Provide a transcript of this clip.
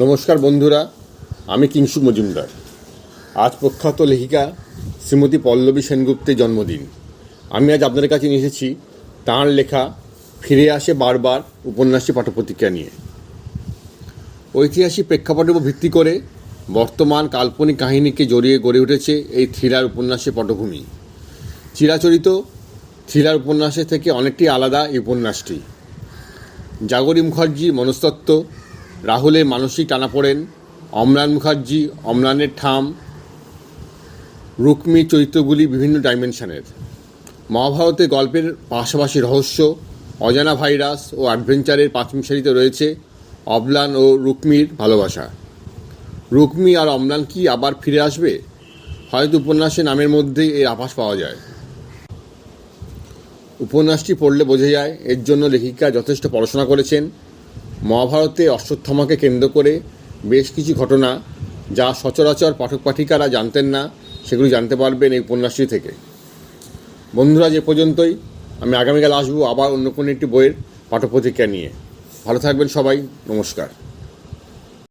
নমস্কার বন্ধুরা, আমি কিংসু মজুমদার। আজ প্রখ্যাত লেখিকা শ্রীমতী পল্লবী সেনগুপ্তের জন্মদিন। আমি আজ আপনাদের কাছে নিয়ে এসেছি তাঁর লেখা ফিরে আসে বারবার উপন্যাসী পাঠপ্রতিক্রিয়া নিয়ে। ঐতিহাসিক প্রেক্ষাপটের উপর ভিত্তি করে বর্তমান কাল্পনিক কাহিনীকে জড়িয়ে গড়ে উঠেছে এই থ্রিলার উপন্যাসের পটভূমি। চিরাচরিত থ্রিলার উপন্যাসের থেকে অনেকটি আলাদা এই উপন্যাসটি। জাগরী মুখার্জি মনস্তত্ত্ব রাহুলের মানসিক টানাপোড়েন অম্লান মুখার্জি, অম্লানের ঠাম রুক্মির চরিত্রগুলি বিভিন্ন ডাইমেনশনের মহাভারতে গল্পের পাশাপাশি রহস্য, অজানা ভাইরাস ও অ্যাডভেঞ্চারের প্রাথমিক সারিতে রয়েছে অম্লান ও রুক্মির ভালোবাসা। রুক্মি আর অম্লান কি আবার ফিরে আসবে? হয়তো উপন্যাসের নামের মধ্যেই এর আভাস পাওয়া যায়। উপন্যাসটি পড়লে বোঝা যায়, এর জন্য লেখিকা যথেষ্ট পড়াশোনা করেছেন মহাভারতে অশ্বত্থমাকে কেন্দ্র করে বেশ কিছু ঘটনা যা সচরাচর পাঠক পাঠিকারা জানতেন না, সেগুলি জানতে পারবেন এই উপন্যাসটি থেকে। বন্ধুরা যে পর্যন্তই। আমি আগামীকাল আসব আবার অন্য কোনো একটি বইয়ের পাঠ্যপ্রতিক্রিয়া নিয়ে। ভালো থাকবেন সবাই। নমস্কার।